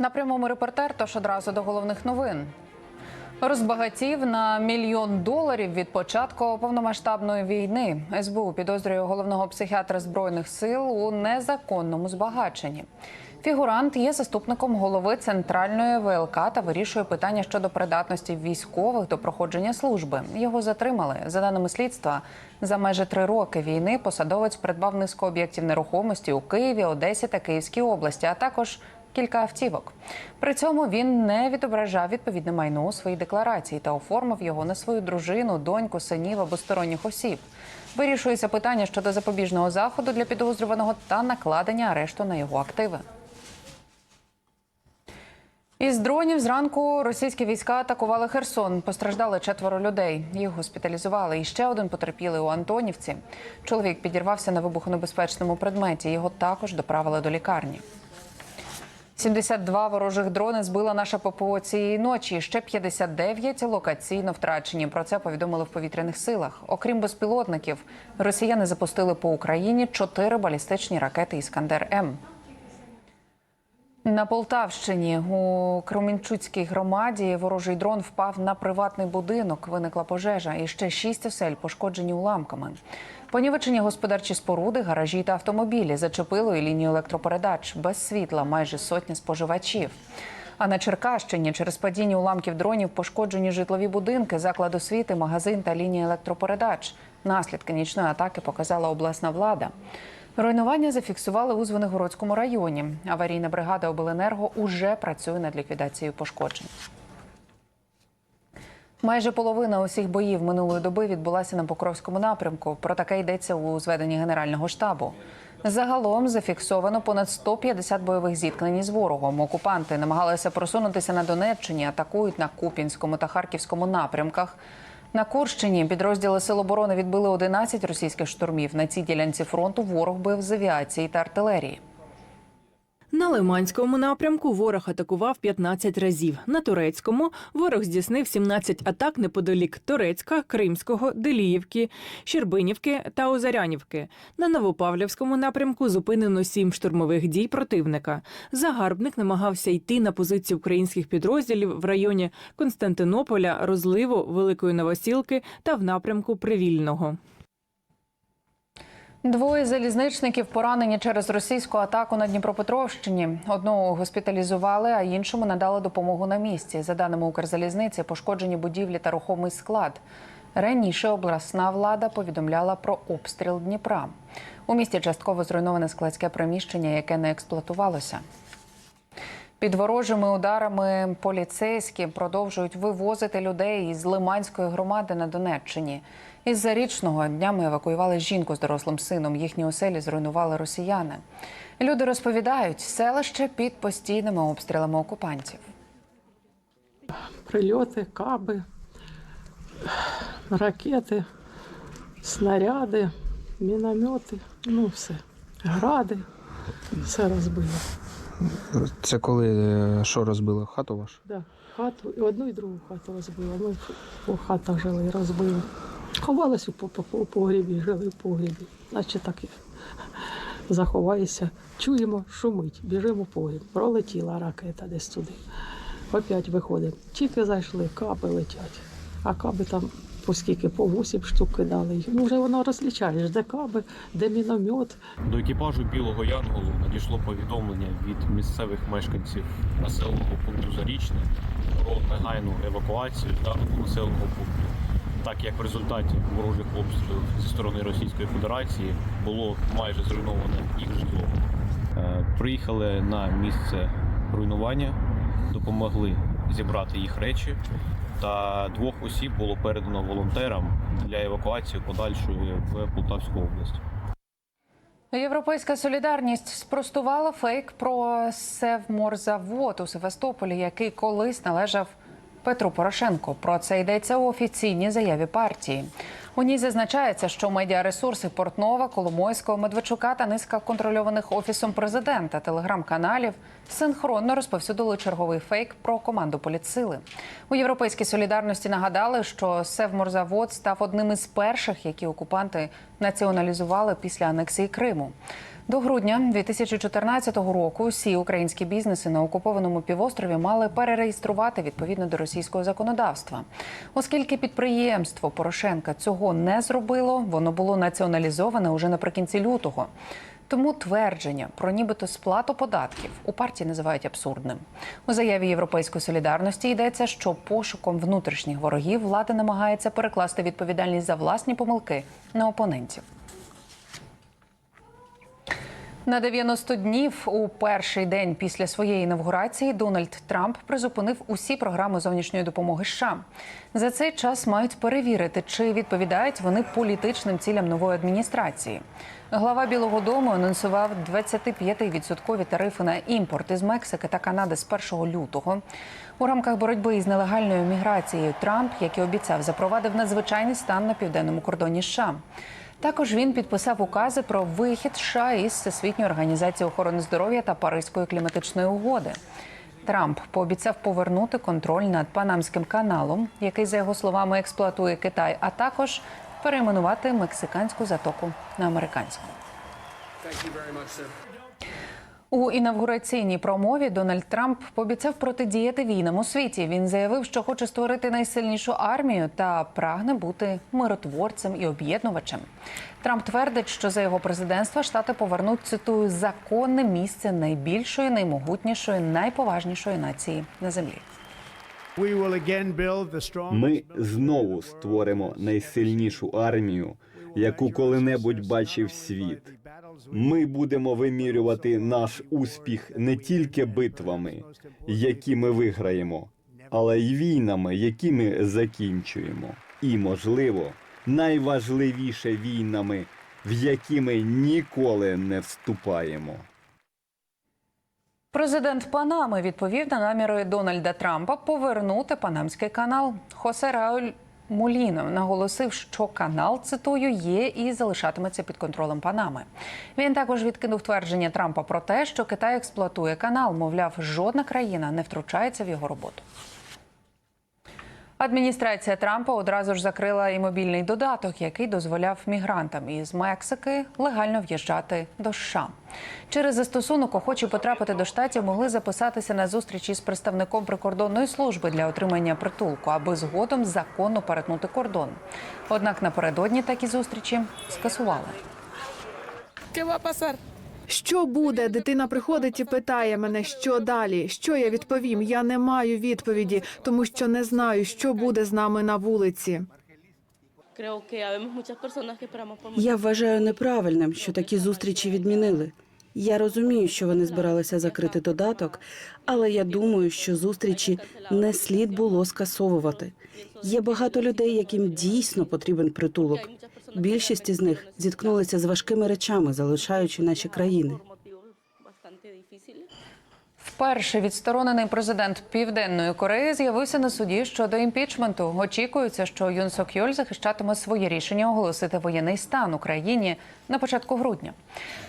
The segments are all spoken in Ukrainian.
На прямому репортер, тож одразу до головних новин. Розбагатів на мільйон доларів від початку повномасштабної війни. СБУ підозрює головного психіатра збройних сил у незаконному збагаченні. Фігурант є заступником голови центральної ВЛК та вирішує питання щодо придатності військових до проходження служби. Його затримали за даними слідства. За майже три роки війни посадовець придбав низку об'єктів нерухомості у Києві, Одесі та Київській області, а також кілька автівок. При цьому він не відображав відповідне майно у своїй декларації та оформив його на свою дружину, доньку, синів або сторонніх осіб. Вирішується питання щодо запобіжного заходу для підозрюваного та накладення арешту на його активи. Із дронів зранку російські війська атакували Херсон. Постраждали четверо людей. Їх госпіталізували. І ще один потерпілий у Антонівці. Чоловік підірвався на вибухонебезпечному предметі. Його також доправили до лікарні. 72 ворожих дрони збила наша ППО цієї ночі. Ще 59 локаційно втрачені. Про це повідомили в повітряних силах. Окрім безпілотників, росіяни запустили по Україні чотири балістичні ракети Іскандер М. На Полтавщині у Кременчуцькій громаді ворожий дрон впав на приватний будинок. Виникла пожежа, і ще шість осель пошкоджені уламками. Понівечені господарчі споруди, гаражі та автомобілі зачепило і лінію електропередач без світла. Майже сотня споживачів. А на Черкащині через падіння уламків дронів пошкоджені житлові будинки, заклад освіти, магазин та лінія електропередач. Наслідки нічної атаки показала обласна влада. Руйнування зафіксували у Звенигородському районі. Аварійна бригада обленерго уже працює над ліквідацією пошкоджень. Майже половина усіх боїв минулої доби відбулася на Покровському напрямку. Про таке йдеться у зведенні Генерального штабу. Загалом зафіксовано понад 150 бойових зіткнень з ворогом. Окупанти намагалися просунутися на Донеччині, атакують на Купінському та Харківському напрямках. На Курщині підрозділи Сил оборони відбили 11 російських штурмів. На цій ділянці фронту ворог бив з авіації та артилерії. На Лиманському напрямку ворог атакував 15 разів. На турецькому ворог здійснив 17 атак неподалік Турецька, Кримського, Деліївки, Щербинівки та Озарянівки. На Новопавлівському напрямку зупинено сім штурмових дій противника. Загарбник намагався йти на позиції українських підрозділів в районі Константинополя, розливу Великої Новосілки та в напрямку Привільного. Двоє залізничників поранені через російську атаку на Дніпропетровщині. Одного госпіталізували, а іншому надали допомогу на місці. За даними Укрзалізниці, пошкоджені будівлі та рухомий склад. Раніше обласна влада повідомляла про обстріл Дніпра. У місті частково зруйноване складське приміщення, яке не експлуатувалося. Під ворожими ударами поліцейські продовжують вивозити людей із Лиманської громади на Донеччині. Із зарічного днями евакуювали жінку з дорослим сином. Їхні оселі зруйнували росіяни. Люди розповідають, селище під постійними обстрілами окупантів. прильоти, каби, ракети, снаряди, міномети, ну все. Гради, все розбило. Це коли е, що розбило? Хату вашу? Да. Хату, одну і другу хату розбило. Ми по хатах жили і розбили. По, по погрібі, жили в погрібі. Наче так і заховаєшся. Чуємо, шумить, біжимо в погріб. Пролетіла ракета десь туди. Опять виходимо. Тільки зайшли, каби летять. А каби там по скільки, по 8 штук кидали. Ну вже воно розлічаєш, де каби, де міномет. До екіпажу Білого Янголу надійшло повідомлення від місцевих мешканців населеного пункту Зарічне про негайну евакуацію даного населеного пункту. Так як в результаті ворожих обстрілів зі сторони Російської Федерації було майже зруйноване їх житло. Е, Приїхали на місце руйнування, допомогли зібрати їх речі, та двох осіб було передано волонтерам для евакуації подальшої в Полтавську область. Європейська солідарність спростувала фейк про Севморзавод у Севастополі, який колись належав Петру Порошенко. Про це йдеться у офіційній заяві партії. У ній зазначається, що медіаресурси Портнова, Коломойського, Медведчука та низка контрольованих офісом президента телеграм-каналів синхронно розповсюдили черговий фейк про команду політсили. У європейській солідарності нагадали, що Севморзавод став одним із перших, які окупанти націоналізували після анексії Криму. До грудня 2014 року всі українські бізнеси на окупованому півострові мали перереєструвати відповідно до російського законодавства. Оскільки підприємство Порошенка цього не зробило, воно було націоналізоване уже наприкінці лютого. Тому твердження про нібито сплату податків у партії називають абсурдним. У заяві Європейської солідарності йдеться, що пошуком внутрішніх ворогів влада намагається перекласти відповідальність за власні помилки на опонентів. На 90 днів у перший день після своєї інавгурації Дональд Трамп призупинив усі програми зовнішньої допомоги США. За цей час мають перевірити, чи відповідають вони політичним цілям нової адміністрації. Глава Білого Дому анонсував 25% тарифи на імпорт із Мексики та Канади з 1 лютого. У рамках боротьби із нелегальною міграцією Трамп, як і обіцяв, запровадив надзвичайний стан на південному кордоні США. Також він підписав укази про вихід США із Всесвітньої організації охорони здоров'я та Паризької кліматичної угоди. Трамп пообіцяв повернути контроль над Панамським каналом, який, за його словами, експлуатує Китай, а також перейменувати мексиканську затоку на американську. У інавгураційній промові Дональд Трамп пообіцяв протидіяти війнам у світі. Він заявив, що хоче створити найсильнішу армію та прагне бути миротворцем і об'єднувачем. Трамп твердить, що за його президентства штати повернуть цитую законне місце найбільшої, наймогутнішої, найповажнішої нації на землі. Ми знову створимо найсильнішу армію, яку коли-небудь бачив світ. Ми будемо вимірювати наш успіх не тільки битвами, які ми виграємо, але й війнами, які ми закінчуємо. І, можливо, найважливіше війнами, в які ми ніколи не вступаємо. Президент Панами відповів на наміри Дональда Трампа повернути Панамський канал. Хосе Рауль Моліно наголосив, що канал цитую є і залишатиметься під контролем Панами. Він також відкинув твердження Трампа про те, що Китай експлуатує канал. Мовляв, жодна країна не втручається в його роботу. Адміністрація Трампа одразу ж закрила і мобільний додаток, який дозволяв мігрантам із Мексики легально в'їжджати до США. Через застосунок охочі потрапити до штатів могли записатися на зустрічі з представником прикордонної служби для отримання притулку, аби згодом законно перетнути кордон. Однак напередодні такі зустрічі скасували. Що буде? Дитина приходить і питає мене, що далі. Що я відповім? Я не маю відповіді, тому що не знаю, що буде з нами на вулиці. Я вважаю неправильним, що такі зустрічі відмінили. Я розумію, що вони збиралися закрити додаток, але я думаю, що зустрічі не слід було скасовувати. Є багато людей, яким дійсно потрібен притулок. Більшість із них зіткнулися з важкими речами, залишаючи наші країни. Вперше відсторонений президент Південної Кореї з'явився на суді щодо імпічменту. Очікується, що Юн Сок Йоль захищатиме своє рішення оголосити воєнний стан Україні на початку грудня.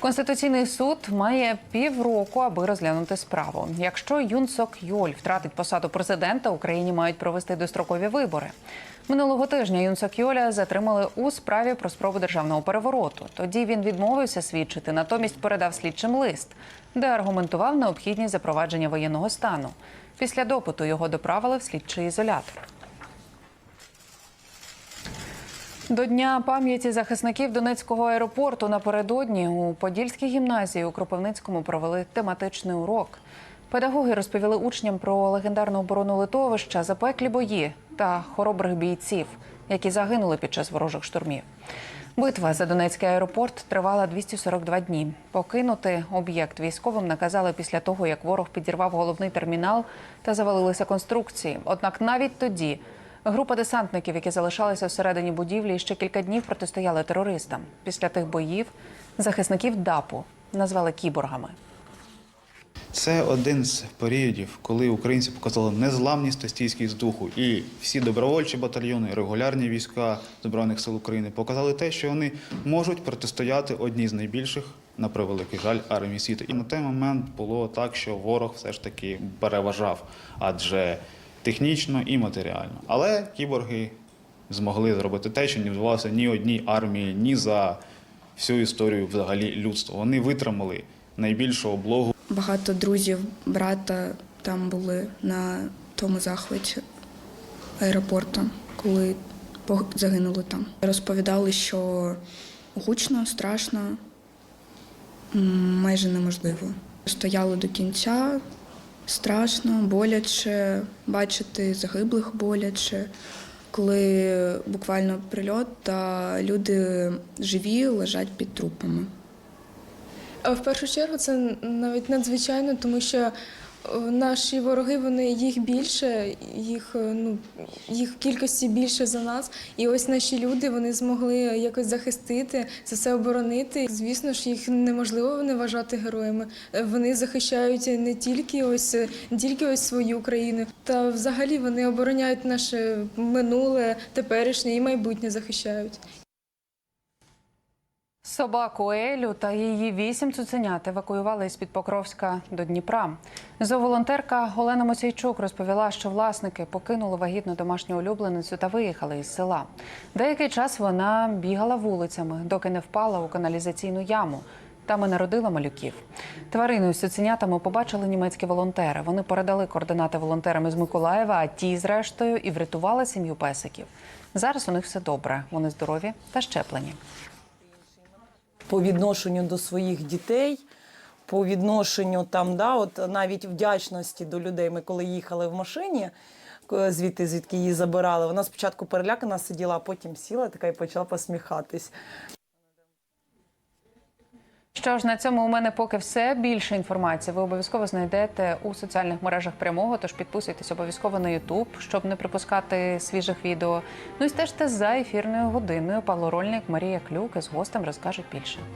Конституційний суд має півроку, аби розглянути справу. Якщо Юн Сок Йоль втратить посаду президента, Україні мають провести дострокові вибори. Минулого тижня Юн Сок Йоля затримали у справі про спробу державного перевороту. Тоді він відмовився свідчити, натомість передав слідчим лист, де аргументував необхідність запровадження воєнного стану. Після допиту його доправили в слідчий ізолятор. До Дня пам'яті захисників Донецького аеропорту напередодні у Подільській гімназії у Кропивницькому провели тематичний урок. Педагоги розповіли учням про легендарну оборону литовища, запеклі бої та хоробрих бійців, які загинули під час ворожих штурмів. Битва за Донецький аеропорт тривала 242 дні. Покинути об'єкт військовим наказали після того, як ворог підірвав головний термінал та завалилися конструкції. Однак навіть тоді група десантників, які залишалися всередині будівлі, ще кілька днів протистояли терористам. Після тих боїв захисників ДАПу назвали кіборгами. Це один з періодів, коли українці показали незламність та стійкість духу. І всі добровольчі батальйони, регулярні війська Збройних сил України показали те, що вони можуть протистояти одній з найбільших, на превеликий жаль, армій світу. І на той момент було так, що ворог все ж таки переважав, адже технічно і матеріально. Але кіборги змогли зробити те, що не вдавалося ні одній армії, ні за всю історію взагалі людства. Вони витримали найбільшу облогу. Багато друзів брата там були на тому захваті аеропорту, коли загинули там. Розповідали, що гучно, страшно, майже неможливо. Стояли до кінця, страшно, боляче, бачити загиблих боляче. Коли буквально прильот, та люди живі лежать під трупами. А В першу чергу це навіть надзвичайно, тому що е, наші вороги вони їх більше, їх е, ну їх кількості більше за нас. І ось наші люди вони змогли якось захистити це все оборонити. Звісно ж, їх неможливо не вважати героями. Е, Вони захищають не тільки ось не тільки ось свою країну, та взагалі вони обороняють наше минуле, теперішнє і майбутнє захищають. Собаку Елю та її вісім цуценят евакуювали із під Покровська до Дніпра. Зооволонтерка Олена Мосійчук розповіла, що власники покинули вагітну домашню улюбленицю та виїхали із села. Деякий час вона бігала вулицями, доки не впала у каналізаційну яму. Там і народила малюків. Тварину з цуценятами побачили німецькі волонтери. Вони передали координати волонтерам із Миколаєва, а ті, зрештою, і врятували сім'ю песиків. Зараз у них все добре. Вони здорові та щеплені. По відношенню до своїх дітей, по відношенню там, да, от навіть вдячності до людей. Ми коли їхали в машині, звідти, звідки її забирали, вона спочатку перелякана сиділа, а потім сіла така і почала посміхатись. Що ж, на цьому у мене поки все. Більше інформації ви обов'язково знайдете у соціальних мережах прямого. Тож підписуйтесь обов'язково на YouTube, щоб не пропускати свіжих відео. Ну і стежте за ефірною годиною. Павло Рольник, Марія Клюк із гостем розкажуть більше.